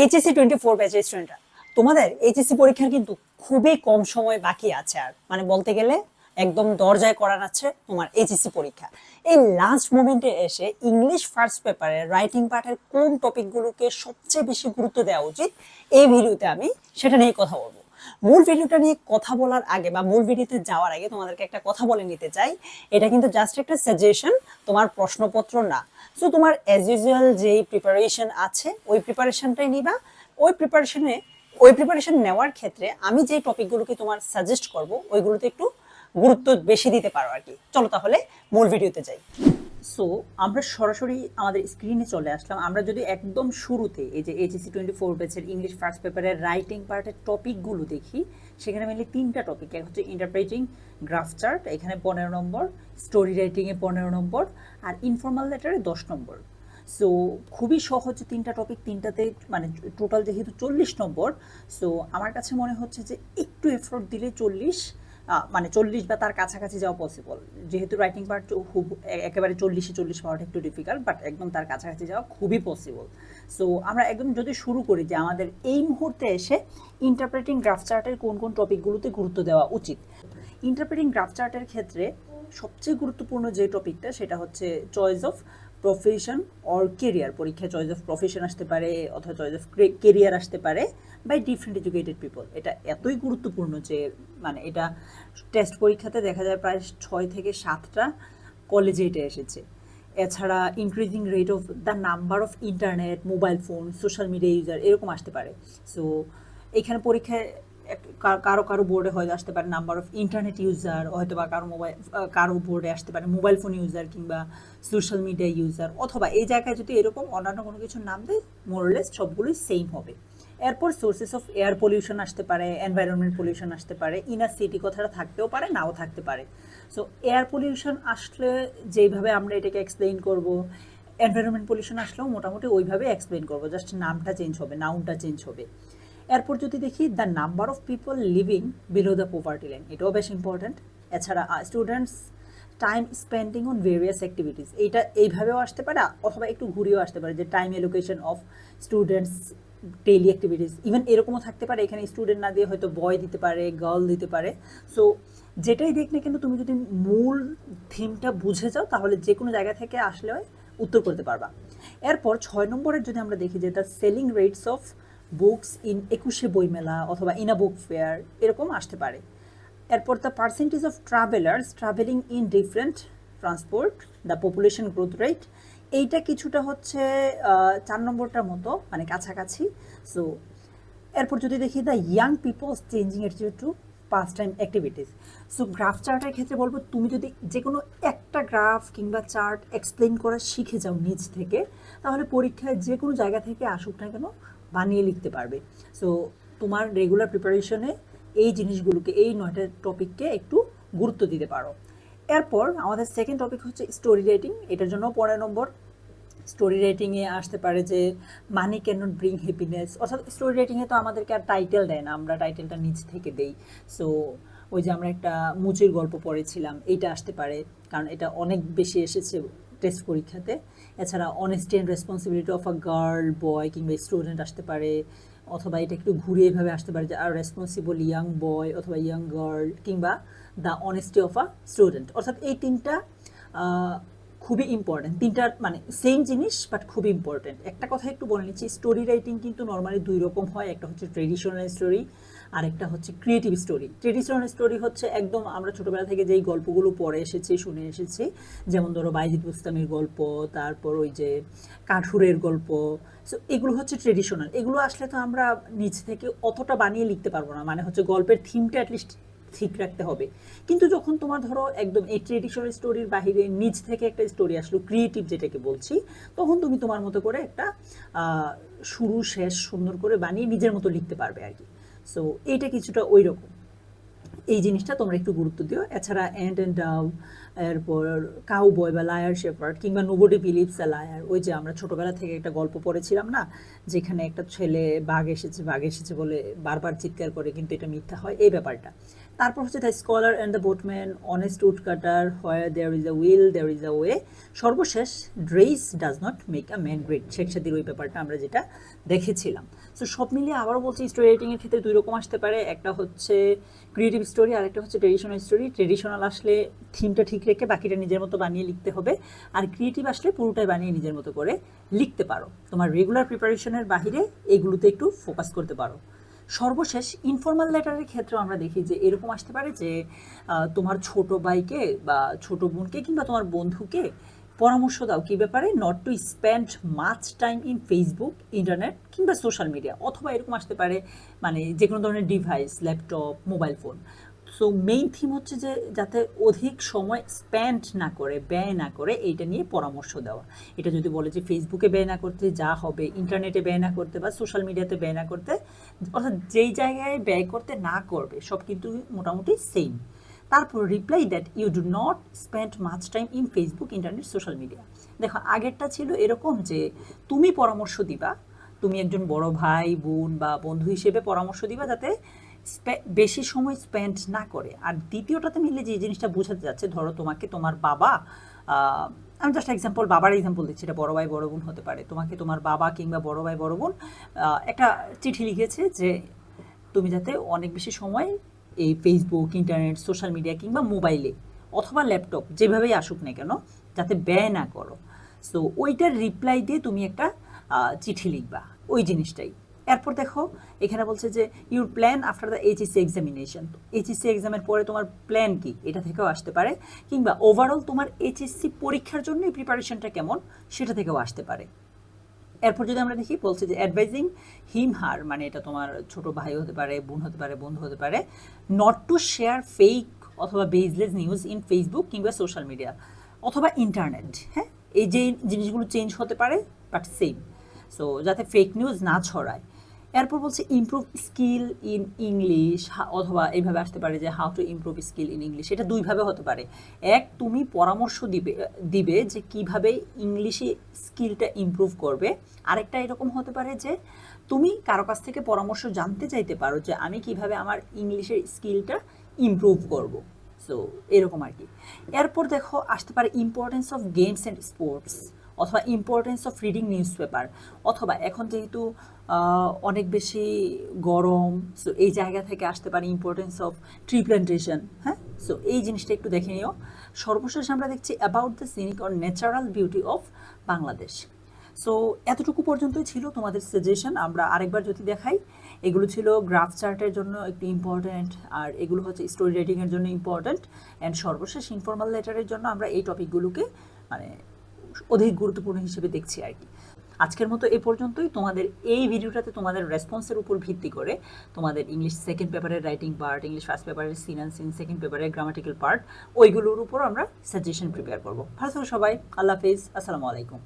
HSC twenty four ব্যাচের স্টুডেন্টরা তোমাদের এইচএসসি পরীক্ষার কিন্তু খুবই কম সময় বাকি আছে আর। মানে বলতে গেলে একদম দরজায় করার আছে তোমার এইচএসসি পরীক্ষা। এই লাস্ট মোমেন্টে এসে ইংলিশ ফার্স্ট পেপারে রাইটিং পার্টের কোন টপিকগুলোকে সবচেয়ে বেশি গুরুত্ব দেওয়া উচিত, এই ভিডিওতে আমি সেটা নিয়ে কথা বলব। মূল ভিডিওটা নিয়ে কথা বলার আগে বা মূল ভিডিওতে যাওয়ার আগে তোমাদেরকে একটা কথা বলে নিতে চাই। এটা কিন্তু জাস্ট একটা সাজেশন তোমার প্রশ্নপত্র না। সো তোমার অ্যাজ ইউজুয়াল যেই প্রিপারেশন আছে, ওই প্রিপারেশনটাই নিবা। ওই প্রিপারেশনে ওই প্রিপারেশন নেওয়ার ক্ষেত্রে আমি যে টপিকগুলোকে তোমার সাজেস্ট করব, ওইগুলোতে একটু গুরুত্ব বেশি দিতে পারো আর কি। চলো তাহলে মূল ভিডিওতে যাই। সো আমরা সরাসরি আমাদের স্ক্রিনে চলে আসলাম। আমরা যদি একদম শুরুতে এই যে এইচএসসি টোয়েন্টি ফোর ব্যাচের ইংলিশ ফার্স্ট পেপারের রাইটিং পার্টের টপিকগুলো দেখি, সেখানে মেনলি তিনটা টপিক এক হচ্ছে ইন্টারপ্রেটিং গ্রাফ চার্ট এখানে পনেরো নম্বর স্টোরি রাইটিংয়ে পনেরো নম্বর, আর ইনফর্মাল লেটারে দশ নম্বর। সো খুবই সহজ তিনটা টপিক তিনটাতে মানে টোটাল যেহেতু চল্লিশ নম্বর সো আমার কাছে মনে হচ্ছে যে একটু এফোর্ট দিলে চল্লিশ মানে চল্লিশ বা তার কাছাকাছি যাওয়া পসিবল যেহেতু রাইটিং পার্ট খুব একেবারে চল্লিশে চল্লিশ পাওয়াটা একটু ডিফিকাল্ট বাট একদম তার কাছাকাছি যাওয়া খুবই পসিবল সো আমরা একদম যদি শুরু করি যে আমাদের এই মুহূর্তে এসে ইন্টারপ্রেটিং গ্রাফ চার্টের কোন কোন টপিকগুলোতে গুরুত্ব দেওয়া উচিত। ইন্টারপ্রেটিং গ্রাফ চার্টের ক্ষেত্রে সবচেয়ে গুরুত্বপূর্ণ যে টপিকটা সেটা হচ্ছে choice of profession or career পরীক্ষায় চয়েস অফ প্রফেশন আসতে পারে, অথবা চয়েস অফ কেরিয়ার আসতে পারে বাই ডিফারেন্ট এডুকেটেড পিপল এটা এতই গুরুত্বপূর্ণ যে মানে এটা টেস্ট পরীক্ষাতে দেখা যায় প্রায় ছয় থেকে সাতটা কলেজে এটা এসেছে। এছাড়া increasing rate of the number of internet mobile phone social media user এরকম আসতে পারে। সো এখানে পরীক্ষায় কারও কারও বোর্ডে হয়তো আসতে পারে নাম্বার অফ ইন্টারনেট ইউজার হয়তো বা কারও মোবাইল কারও বোর্ডে আসতে পারে মোবাইল ফোন ইউজার কিংবা সোশ্যাল মিডিয়া ইউজার অথবা এই জায়গায় যদি এরকম অন্যান্য কোনো কিছুর নাম দেয় মোরলেস সবগুলোই সেম হবে। এরপর সোর্সেস অফ এয়ার পলিউশন আসতে পারে এনভায়রনমেন্ট পলিউশন আসতে পারে ইনার সিটি কথাটা থাকতেও পারে, নাও থাকতে পারে। সো এয়ার পলিউশন আসলে যেইভাবে আমরা এটাকে এক্সপ্লেইন করব এনভায়রনমেন্ট পলিউশন আসলেও মোটামুটি ওইভাবে এক্সপ্লেইন করব জাস্ট নামটা চেঞ্জ হবে নাউনটা চেঞ্জ হবে। এরপর যদি দেখি the number of people living below the poverty line এটাও বেশ ইম্পর্ট্যান্ট এছাড়া students time spending on various activities এইটা এইভাবেও আসতে পারে, অথবা একটু ঘুরিয়েও আসতে পারে, যে time allocation of students daily activities even এরকমও থাকতে পারে, এখানে স্টুডেন্ট না দিয়ে হয়তো বয় দিতে পারে গার্ল দিতে পারে। সো যেটাই দেখ না কিন্তু তুমি যদি মূল থিমটা বুঝে যাও, তাহলে যে কোনো জায়গা থেকে আসলে উত্তর করতে পারবা। এরপর ছয় নম্বরের যদি আমরা দেখি, যে the selling rates of books in একুশে বইমেলা অথবা ইন আ বুক ফেয়ার এরকম আসতে পারে। এরপর the percentage of travellers travelling in different transport the population growth rate এইটা কিছুটা হচ্ছে চার নম্বরটার মতো মানে কাছাকাছি। সো এরপর যদি দেখি the young peoples changing attitude to pass time activities so graph চার্টের ক্ষেত্রে বলব, তুমি যদি যে কোনো একটা গ্রাফ কিংবা চার্ট এক্সপ্লেন করা শিখে যাও নিজ থেকে, তাহলে পরীক্ষায় যে কোনো জায়গা থেকে আসুক না কেন বানিয়ে লিখতে পারবে। সো তোমার রেগুলার প্রিপারেশনে এই জিনিসগুলোকে, এই নয়টা টপিককে একটু গুরুত্ব দিতে পারো। এরপর আমাদের সেকেন্ড টপিক হচ্ছে স্টোরি রাইটিং এটার জন্য পনেরো নম্বর। স্টোরি রাইটিংয়ে আসতে পারে যে money can not bring happiness অর্থাৎ স্টোরি রাইটিংয়ে তো আমাদেরকে আর টাইটেল দেয় না, আমরা টাইটেলটা নিচ থেকে দেই। সো ওই যে আমরা একটা মুচির গল্প পড়েছিলাম, এইটা আসতে পারে, কারণ এটা অনেক বেশি এসেছে টেস্ট পরীক্ষাতে। এছাড়া honesty and responsibility of a girl boy কিংবা স্টুডেন্ট আসতে পারে, অথবা এটা একটু ঘুরে এভাবে আসতে পারে যে আর রেসপন্সিবল ইয়াং বয় অথবা ইয়াং গার্ল কিংবা the honesty of a student অর্থাৎ এই তিনটা খুবই ইম্পর্টেন্ট তিনটার মানে সেম জিনিস বাট খুবই ইম্পর্টেন্ট একটা কথা একটু বলে নিচ্ছি স্টোরি রাইটিং কিন্তু নর্মালি দুই রকম হয়। একটা হচ্ছে ট্রেডিশনাল স্টোরি আর একটা হচ্ছে ক্রিয়েটিভ স্টোরি ট্রেডিশনাল স্টোরি হচ্ছে একদম আমরা ছোটোবেলা থেকে যেই গল্পগুলো পড়ে এসেছি, শুনে এসেছি, যেমন ধরো বাইজিদ বুস্তামির গল্প, তারপর ওই যে কাঠুরের গল্প। সো এগুলো হচ্ছে ট্রেডিশনাল এগুলো আসলে তো আমরা নিজ থেকে অতটা বানিয়ে লিখতে পারব না। মানে হচ্ছে গল্পের থিমটা অ্যাটলিস্ট ঠিক রাখতে হবে। কিন্তু যখন তোমার ধরো একদম এই ট্রেডিশনাল স্টোরির বাহিরে নিজ থেকে একটা স্টোরি আসলো ক্রিয়েটিভ যেটাকে বলছি, তখন তুমি তোমার মতো করে একটা শুরু, শেষ সুন্দর করে বানিয়ে নিজের মতো লিখতে পারবে আর কি। সো এইটা কিছুটা ওই রকম এই জিনিসটা তোমরা একটু গুরুত্ব দিও। এছাড়া অ্যান্ড অ্যান্ড ডাউ এরপর কাউ বয় বা লায়ার শেপার্ড কিংবা নোবডি বিলিভস এ লায়ার ওই যে আমরা ছোটোবেলা থেকে একটা গল্প পড়েছিলাম না, যেখানে একটা ছেলে বাঘ এসেছে বাঘ এসেছে বলে বারবার চিৎকার করে, কিন্তু এটা মিথ্যা হয়। এই ব্যাপারটা। তারপর হচ্ছে the scholar and the boatman honest woodcutter where there is a will there is a way সর্বশেষ dress does not make a man great Sheikh ওই ব্যাপারটা আমরা যেটা দেখেছিলাম। তো সব মিলিয়ে আবারও বলছি স্টোরি রাইটিংয়ের ক্ষেত্রে দুই রকম আসতে পারে। একটা হচ্ছে ক্রিয়েটিভ স্টোরি আর একটা হচ্ছে ট্রেডিশনাল স্টোরি ট্রেডিশনাল আসলে থিমটা ঠিক রেখে বাকিটা নিজের মতো বানিয়ে লিখতে হবে। আর ক্রিয়েটিভ আসলে পুরোটাই বানিয়ে নিজের মতো করে লিখতে পারো। তোমার রেগুলার প্রিপারেশনের বাহিরে এগুলোতে একটু ফোকাস করতে পারো। সর্বশেষ ইনফর্মাল লেটারের ক্ষেত্রে আমরা দেখি যে এরকম আসতে পারে যে তোমার ছোট ভাইকে বা ছোট বোনকে কিংবা তোমার বন্ধুকে পরামর্শ দাও। কী ব্যাপারে? Not to spend much time in Facebook internet কিংবা সোশ্যাল মিডিয়া অথবা এরকম আসতে পারে মানে যে কোনো ধরনের device laptop mobile phone so main theme হচ্ছে যে যাতে অধিক সময় স্পেন্ড না করে, ব্যয় না করে, এইটা নিয়ে পরামর্শ দেওয়া। এটা যদি বলে যে ফেসবুকে ব্যয় না করতে, যা হবে ইন্টারনেটে ব্যয় না করতে বা সোশ্যাল মিডিয়াতে ব্যয় না করতে, অর্থাৎ যেই জায়গায় ব্যয় করতে না করবে, সব কিন্তু মোটামুটি সেম তারপর reply that you do not spend much time in Facebook internet social media দেখো, আগেরটা ছিল এরকম যে তুমি পরামর্শ দিবা, তুমি একজন বড় ভাই, বোন বা বন্ধু হিসেবে পরামর্শ দিবা যাতে বেশি সময় স্পেন্ড না করে। আর দ্বিতীয়টাতে মিলে যে জিনিসটা বোঝাতে যাচ্ছে, ধরো তোমাকে তোমার বাবা আমি জাস্ট এক্সাম্পল বাবার এক্সাম্পল দিচ্ছি। এটা বড় ভাই, বড় বোন হতে পারে। তোমাকে তোমার বাবা কিংবা বড় ভাই, বড় বোন একটা চিঠি লিখেছে যে, তুমি যাতে অনেক বেশি সময় এই ফেসবুক ইন্টারনেট সোশ্যাল মিডিয়া কিংবা মোবাইলে অথবা ল্যাপটপ যেভাবেই আসুক না কেন, যাতে ব্যয় না করো। সো ওইটার রিপ্লাই দিয়ে তুমি একটা চিঠি লিখবা। ওই জিনিসটাই। এরপর দেখো, এখানে বলছে যে your plan after the HSC examination HSC এক্সামের পরে তোমার প্ল্যান কি? এটা থেকেও আসতে পারে। কিংবা ওভারঅল তোমার এইচএসসি পরীক্ষার জন্য প্রিপারেশনটা কেমন? সেটা থেকেও আসতে পারে। এরপর যদি আমরা দেখি, বলছে যে অ্যাডভাইজিং হিম হার মানে এটা তোমার ছোট ভাই হতে পারে, বোন হতে পারে, বন্ধু হতে পারে নট টু শেয়ার ফেক অথবা বেজলেস নিউজ ইন ফেসবুক কিংবা সোশ্যাল মিডিয়া অথবা ইন্টারনেট হ্যাঁ? এই যে জিনিসগুলো চেঞ্জ হতে পারে বাট সেম সো যাতে ফেক নিউজ না ছড়ায়। এরপর বলছে ইমপ্রুভ স্কিল ইন ইংলিশ অথবা এইভাবে আসতে পারে যে how to improve skill in English এটা দুইভাবে হতে পারে। এক, তুমি পরামর্শ দিবে দিবে যে কীভাবে ইংলিশে স্কিলটা ইমপ্রুভ করবে। আরেকটা এরকম হতে পারে যে তুমি কারও কাছ থেকে পরামর্শ জানতে চাইতে পারো যে আমি কীভাবে আমার ইংলিশের স্কিলটা ইমপ্রুভ করব। সো এরকম আর কি। এরপর দেখো, আসতে পারে importance of games and sports অথবা importance of reading newspaper অথবা এখন যেহেতু অনেক বেশি গরম সো এই জায়গা থেকে আসতে পারে ইম্পর্টেন্স অফ ট্রি প্ল্যান্টেশন হ্যাঁ? সো এই জিনিসটা একটু দেখে নিও। সর্বশেষ আমরা দেখছি about the scenic or natural beauty of Bangladesh so এতটুকু পর্যন্তই ছিল তোমাদের সাজেশন আমরা আরেকবার যদি দেখাই, এগুলো ছিল গ্রাফ চার্টের জন্য একটু ইম্পর্ট্যান্ট আর এগুলো হচ্ছে স্টোরি রাইটিংয়ের জন্য ইম্পর্ট্যান্ট অ্যান্ড সর্বশেষ ইনফর্মাল লেটারের জন্য আমরা এই টপিকগুলোকে মানে অধিক গুরুত্বপূর্ণ হিসেবে দেখছি আর কি। আজকের মতো এ পর্যন্তই। তোমাদের এই ভিডিওটাতে তোমাদের রেসপন্সের উপর ভিত্তি করে তোমাদের ইংলিশ সেকেন্ড পেপারের রাইটিং পার্ট ইংলিশ ফার্স্ট পেপারের সিন অ্যান্ড সিন সেকেন্ড পেপারের গ্রামাটিক্যাল পার্ট ওইগুলোর উপর আমরা সাজেশন প্রিপেয়ার করব। ভালো সবাই। আল্লাহ হাফিজ। আসসালামু আলাইকুম।